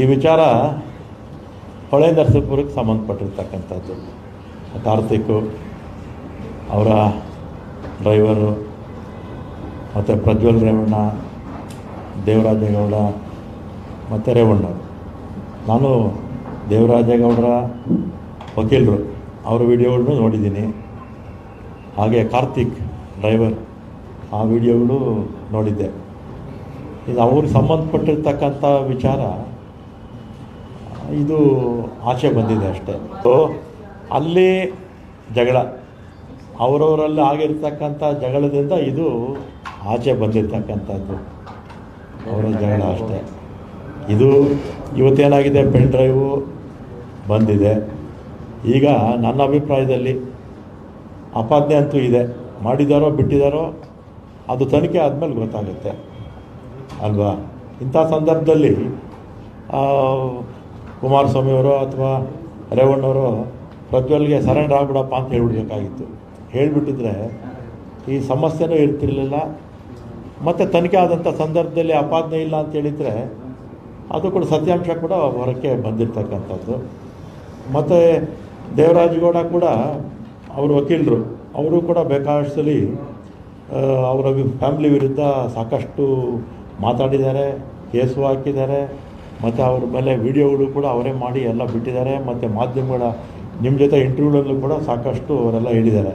ಈ ವಿಚಾರ ಹೊಳೆ ನರಸೀಪುರಕ್ಕೆ ಸಂಬಂಧಪಟ್ಟಿರ್ತಕ್ಕಂಥದ್ದು. ಕಾರ್ತಿಕ್ ಅವರ ಡ್ರೈವರು ಮತ್ತು ಪ್ರಜ್ವಲ್ ರೇವಣ್ಣ, ದೇವರಾಜೇಗೌಡ ಮತ್ತು ರೇವಣ್ಣ ನಾನು ದೇವರಾಜೇಗೌಡರ ವಕೀಲರು. ಅವರ ವಿಡಿಯೋಗಳನ್ನು ನೋಡಿದ್ದೀನಿ. ಹಾಗೆ ಕಾರ್ತಿಕ್ ಡ್ರೈವರ್ ಆ ವಿಡಿಯೋಗಳು ನೋಡಿದ್ದೆ. ಇದು ಅವ್ರಿಗೆ ಸಂಬಂಧಪಟ್ಟಿರ್ತಕ್ಕಂಥ ವಿಚಾರ ಇದು ಆಚೆ ಬಂದಿದೆ ಅಷ್ಟೇ. ಸೊ ಅಲ್ಲಿ ಜಗಳ. ಅವರವರಲ್ಲಿ ಆಗಿರ್ತಕ್ಕಂಥ ಜಗಳದಿಂದ ಇದು ಆಚೆ ಬಂದಿರ್ತಕ್ಕಂಥದ್ದು. ಅವರ ಜಗಳ ಅಷ್ಟೇ. ಇದು ಇವತ್ತೇನಾಗಿದೆ, ಪೆನ್ ಡ್ರೈವು ಬಂದಿದೆ. ಈಗ ನನ್ನ ಅಭಿಪ್ರಾಯದಲ್ಲಿ ಅಪಾದನೆ ಅಂತೂ ಇದೆ. ಮಾಡಿದಾರೋ, ಬಿಟ್ಟಿದಾರೋ, ಅದು ತನಿಖೆ ಆದಮೇಲೆ ಗೊತ್ತಾಗುತ್ತೆ. ಅಲ್ವಾ? ಇಂಥ ಸಂದರ್ಭದಲ್ಲಿ ಕುಮಾರಸ್ವಾಮಿಯವರು ಅಥವಾ ರೇವಣ್ಣವರು ಪ್ರಜ್ವಲ್ಗೆ ಸರೆಂಡರ್ ಆಗ್ಬಿಡಪ್ಪ ಅಂತ ಹೇಳ್ಬಿಡ್ಬೇಕಾಗಿತ್ತು. ಹೇಳಿಬಿಟ್ಟಿದ್ರೆ ಈ ಸಮಸ್ಯೆನೂ ಇರ್ತಿರ್ಲಿಲ್ಲ. ಮತ್ತು ತನಿಖೆ ಆದಂಥ ಸಂದರ್ಭದಲ್ಲಿ ಅಪಾದನೆ ಇಲ್ಲ ಅಂತ ಹೇಳಿದರೆ ಅದು ಕೂಡ ಸತ್ಯಾಂಶ ಕೂಡ ಹೊರಕ್ಕೆ ಬಂದಿರ್ತಕ್ಕಂಥದ್ದು. ಮತ್ತು ದೇವರಾಜಗೌಡ ಕೂಡ ಅವರು ವಕೀಲರು, ಅವರು ಕೂಡ ಬೇಕಾದಷ್ಟಲ್ಲಿ ಅವರ ಫ್ಯಾಮಿಲಿ ವಿರುದ್ಧ ಸಾಕಷ್ಟು ಮಾತಾಡಿದ್ದಾರೆ, ಕೇಸು ಹಾಕಿದ್ದಾರೆ. ಮತ್ತು ಅವ್ರ ಮೇಲೆ ವಿಡಿಯೋಗಳು ಕೂಡ ಅವರೇ ಮಾಡಿ ಎಲ್ಲ ಬಿಟ್ಟಿದ್ದಾರೆ, ಮತ್ತು ಮಾಧ್ಯಮಗಳ ನಿಮ್ಮ ಜೊತೆ ಇಂಟರ್ವ್ಯೂಗಳಲ್ಲೂ ಕೂಡ ಸಾಕಷ್ಟು ಅವರೆಲ್ಲ ಹೇಳಿದ್ದಾರೆ.